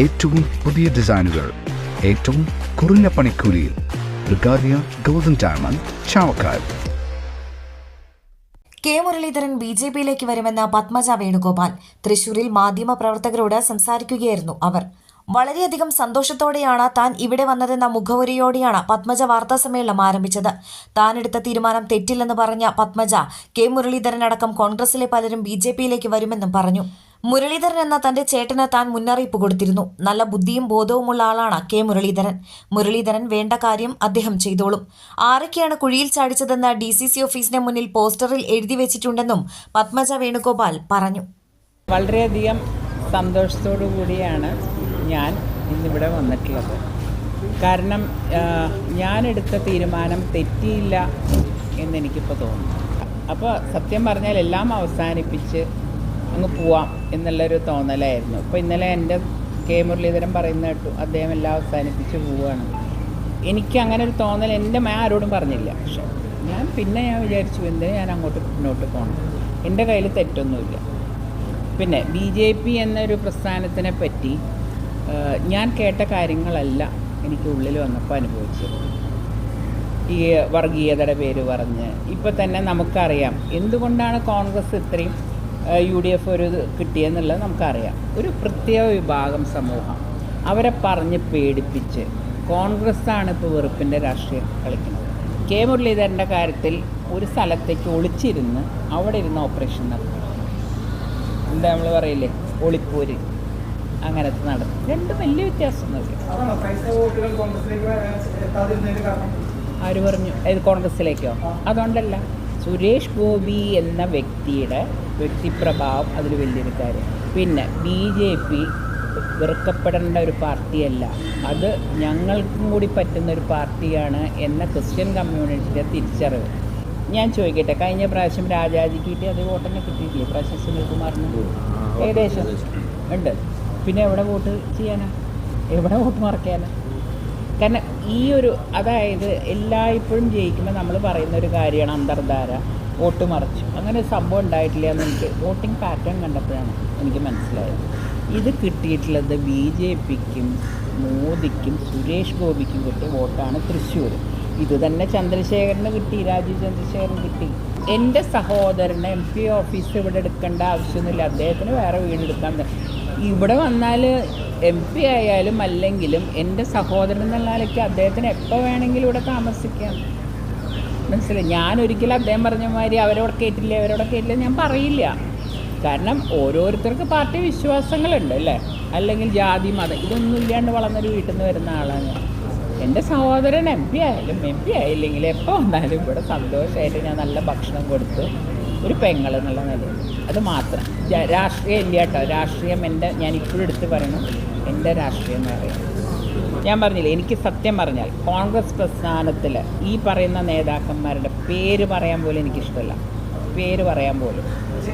ഏറ്റവും പുതിയ ഡിസൈനുകൾ ഏറ്റവും കുറഞ്ഞ പണിക്കൂലിയിൽ. ബ്രിഗാദിയ golden diamond Chavakkad. K Muraleedharan B J പിയിലേക്ക് വരുമെന്ന പത്മജ വേണുഗോപാൽ തൃശൂരിൽ മാധ്യമപ്രവർത്തകരോട് സംസാരിക്കുകയായിരുന്നു അവർ. വളരെയധികം സന്തോഷത്തോടെയാണ് താൻ ഇവിടെ വന്നതെന്ന മുഖവുരയോടെയാണ് പത്മജ വാർത്താ സമ്മേളനം ആരംഭിച്ചത്. താൻ എടുത്ത തീരുമാനം തെറ്റില്ലെന്ന് പറഞ്ഞ പത്മജ കെ മുരളീധരൻ അടക്കം കോൺഗ്രസിലെ പലരും ബി ജെ പിയിലേക്ക് വരുമെന്നും പറഞ്ഞു. മുരളീധരൻ എന്ന തന്റെ ചേട്ടന് താൻ മുന്നറിയിപ്പ് കൊടുത്തിരുന്നു. നല്ല ബുദ്ധിയും ബോധവുമുള്ള ആളാണ് കെ മുരളീധരൻ. മുരളീധരൻ വേണ്ട കാര്യം അദ്ദേഹം ചെയ്തോളും. ആരൊക്കെയാണ് കുഴിയിൽ ചാടിച്ചതെന്ന് ഡി സി സി ഓഫീസിന് മുന്നിൽ പോസ്റ്ററിൽ എഴുതി വെച്ചിട്ടുണ്ടെന്നും പത്മജ വേണുഗോപാൽ പറഞ്ഞു. വളരെയധികം സന്തോഷത്തോടു കൂടിയാണ് ഞാൻ ഇന്നിവിടെ വന്നിട്ടുള്ളത്. കാരണം ഞാൻ ഞാനെടുത്ത തീരുമാനം തെറ്റിയില്ല എന്നെനിക്കിപ്പോൾ തോന്നുന്നു. അപ്പോൾ സത്യം പറഞ്ഞാൽ എല്ലാം അവസാനിപ്പിച്ച് അങ്ങ് പോവാം എന്നുള്ളൊരു തോന്നലായിരുന്നു. അപ്പോൾ ഇന്നലെ എന്റെ കെ മുരളീധരൻ പറയുന്ന കേട്ടു അദ്ദേഹം എല്ലാം അവസാനിപ്പിച്ച് പോവുകയാണ് എനിക്ക് അങ്ങനെ ഒരു തോന്നൽ എന്റെ മേ ആരോടും പറഞ്ഞില്ല. പക്ഷെ ഞാൻ പിന്നെ ഞാൻ വിചാരിച്ചു എന്തിനാ ഞാൻ അങ്ങോട്ട് മുന്നോട്ട് പോകണം എന്റെ കയ്യിൽ തെറ്റൊന്നുമില്ല. പിന്നെ ബി ജെ പി എന്നൊരു പ്രസ്ഥാനത്തിനെ പറ്റി ഞാൻ കേട്ട കാര്യങ്ങളല്ല എനിക്ക് ഉള്ളിൽ വന്നപ്പോൾ അനുഭവിച്ചത്. ഈ വർഗീയതയുടെ പേര് പറഞ്ഞ്. ഇപ്പോൾ തന്നെ നമുക്കറിയാം എന്തുകൊണ്ടാണ് കോൺഗ്രസ് ഇത്രയും യു ഡി എഫ് ഒരു കിട്ടിയെന്നുള്ളത് നമുക്കറിയാം. ഒരു പ്രത്യേക വിഭാഗം സമൂഹം. അവരെ പറഞ്ഞ് പേടിപ്പിച്ച് കോൺഗ്രസ്സാണ് ഇപ്പോൾ വെറുപ്പിന്റെ രാഷ്ട്രീയം കളിക്കുന്നത്. കെ മുരളീധരന്റെ കാര്യത്തിൽ ഒരു സ്ഥലത്തേക്ക് ഒളിച്ചിരുന്ന് അവിടെ ഇരുന്ന് ഓപ്പറേഷൻ നടത്തി. എന്താ നമ്മൾ പറയില്ലേ ഒളിപ്പൂര്. അങ്ങനത്തെ നടത്തി. രണ്ടും വലിയ വ്യത്യാസമൊന്നുമില്ല. ആര് പറഞ്ഞു? ഇത് കോൺഗ്രസ്സിലേക്കോ? അതുകൊണ്ടല്ല. സുരേഷ് ഗോപി എന്ന വ്യക്തിയുടെ വ്യക്തിപ്രഭാവം അതിൽ വലിയൊരു കാര്യം. പിന്നെ ബി ജെ പി വെറുക്കപ്പെടേണ്ട ഒരു പാർട്ടിയല്ല. അത് ഞങ്ങൾക്കും കൂടി പറ്റുന്ന ഒരു പാർട്ടിയാണ് എന്ന ക്രിസ്ത്യൻ കമ്മ്യൂണിറ്റിയുടെ തിരിച്ചറിവ്. ഞാൻ ചോദിക്കട്ടെ കഴിഞ്ഞ പ്രാവശ്യം രാജാജിക്ക് കിട്ടി അത് വോട്ടെന്നെ കിട്ടിയിട്ടില്ലേ? പ്രാവശ്യം സുനിൽകുമാറിന് ഏകദേശം. ഉണ്ട്. പിന്നെ എവിടെ വോട്ട് ചെയ്യാനാ? എവിടെ വോട്ട് മറക്കാനാ? കാരണം ഈ ഒരു അതായത് എല്ലായ്പ്പോഴും ജയിക്കുമ്പോൾ നമ്മൾ പറയുന്ന ഒരു കാര്യമാണ് അന്തർധാര വോട്ട് മറിച്ചു. അങ്ങനെ ഒരു സംഭവം ഉണ്ടായിട്ടില്ല എന്ന് എനിക്ക് വോട്ടിംഗ് പാറ്റേൺ കണ്ടപ്പോഴാണ് എനിക്ക് മനസ്സിലായത്. ഇത് കിട്ടിയിട്ടുള്ളത് ബി ജെ പിക്കും മോദിക്കും സുരേഷ് ഗോപിക്കും കിട്ടിയ വോട്ടാണ് തൃശ്ശൂർ ഇത് തന്നെ ചന്ദ്രശേഖരന് കിട്ടി രാജീവ് ചന്ദ്രശേഖരൻ കിട്ടി. എന്റെ സഹോദരനെ എം പി ഓഫീസ് ഇവിടെ എടുക്കേണ്ട ആവശ്യമൊന്നുമില്ല. അദ്ദേഹത്തിന് വേറെ വീടെടുക്കാൻ ഇവിടെ വന്നാൽ എം പി ആയാലും അല്ലെങ്കിലും എന്റെ സഹോദരൻ എന്നുള്ള അദ്ദേഹത്തിന് എപ്പോൾ വേണമെങ്കിലും ഇവിടെ താമസിക്കാം. മനസ്സിലായി? ഞാൻ ഒരിക്കലും അദ്ദേഹം പറഞ്ഞ മാതിരി അവരോട് കേട്ടില്ല അവരോട് കേട്ടില്ല ഞാൻ പറയില്ല. കാരണം ഓരോരുത്തർക്ക് പാർട്ടി വിശ്വാസങ്ങളുണ്ട് അല്ലേ? അല്ലെങ്കിൽ ജാതി മതം ഇതൊന്നും ഇല്ലാണ്ട് വളർന്നൊരു വീട്ടിൽ നിന്ന് വരുന്ന ആളാണ് എന്റെ സഹോദരൻ എം പി ആയാലും എം പി ആയില്ലെങ്കിൽ എപ്പോൾ വന്നാലും ഇവിടെ സന്തോഷമായിട്ട് ഞാൻ നല്ല ഭക്ഷണം കൊടുത്ത് ഒരു പെങ്ങൾ എന്നുള്ള നിലയിൽ. അത് മാത്രം. രാഷ്ട്രീയം ഇല്ല കേട്ടോ. രാഷ്ട്രീയം എന്റെ ഞാൻ ഇപ്പോഴും എടുത്ത് പറയണം എന്റെ രാഷ്ട്രീയം എന്ന് പറയുന്നത് ഞാൻ പറഞ്ഞില്ലേ എനിക്ക് സത്യം പറഞ്ഞാൽ കോൺഗ്രസ് പ്രസ്ഥാനത്തിൽ ഈ പറയുന്ന നേതാക്കന്മാരുടെ പേര് പറയാൻ പോലും എനിക്കിഷ്ടമല്ല. പേര് പറയാൻ പോലും.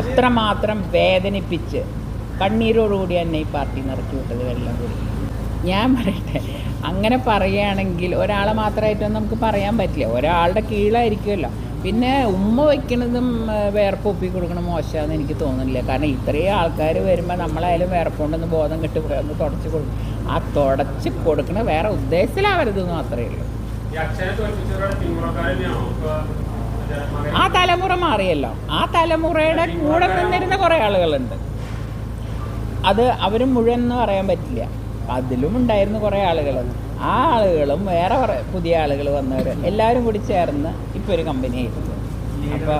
അത്രമാത്രം വേദനിപ്പിച്ച് കണ്ണീരോടുകൂടി എന്നെ ഈ പാർട്ടി നിറക്കി വിട്ടത് വെള്ളം കൂടി. ഞാൻ പറയട്ടെ അങ്ങനെ പറയുകയാണെങ്കിൽ ഒരാളെ മാത്രമായിട്ടൊന്നും നമുക്ക് പറയാൻ പറ്റില്ല. ഒരാളുടെ കീഴിലായിരിക്കുമല്ലോ. പിന്നെ ഉമ്മ വയ്ക്കണതും വേർപ്പ് ഒപ്പി കൊടുക്കണം മോശമാണെന്ന് എനിക്ക് തോന്നുന്നില്ല. കാരണം ഇത്രയും ആൾക്കാർ വരുമ്പോൾ നമ്മളായാലും വേർപ്പുണ്ടെന്ന് ബോധം കിട്ടി ഒന്ന് തുടച്ച് കൊടുക്കും ആ തുടച്ച് കൊടുക്കണ വേറെ ഉദ്ദേശത്തിലാവരുതെന്ന് മാത്രമേ ഉള്ളൂ. ആ തലമുറ മാറിയല്ലോ. ആ തലമുറയുടെ കൂടെ നിന്നിരുന്ന കുറേ ആളുകളുണ്ട്. അത് അവർ മുഴുവൻ എന്ന് പറയാൻ പറ്റില്ല. അതിലും ഉണ്ടായിരുന്നു കുറേ ആളുകൾ ആ ആളുകളും വേറെ പുതിയ ആളുകൾ വന്നവർ എല്ലാവരും കൂടി ചേർന്ന് ഇപ്പോൾ ഒരു കമ്പനി ആയിരുന്നു അപ്പോൾ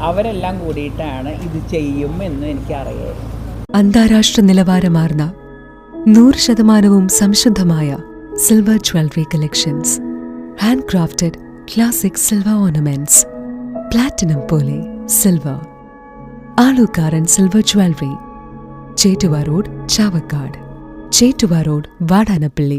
അവരെല്ലാം കൂടിയിട്ടാണ് ഇത് ചെയ്യും എന്ന് എനിക്കറിയായിരുന്നു അന്താരാഷ്ട്ര നിലവാരമാർന്ന നൂറ് ശതമാനവും സംശുദ്ധമായ silver jewellery collections handcrafted classic silver ornaments platinum പോലെ silver Alukkaran silver jewellery Chettuva road Chavakkad. Chettuva road Vadanappally.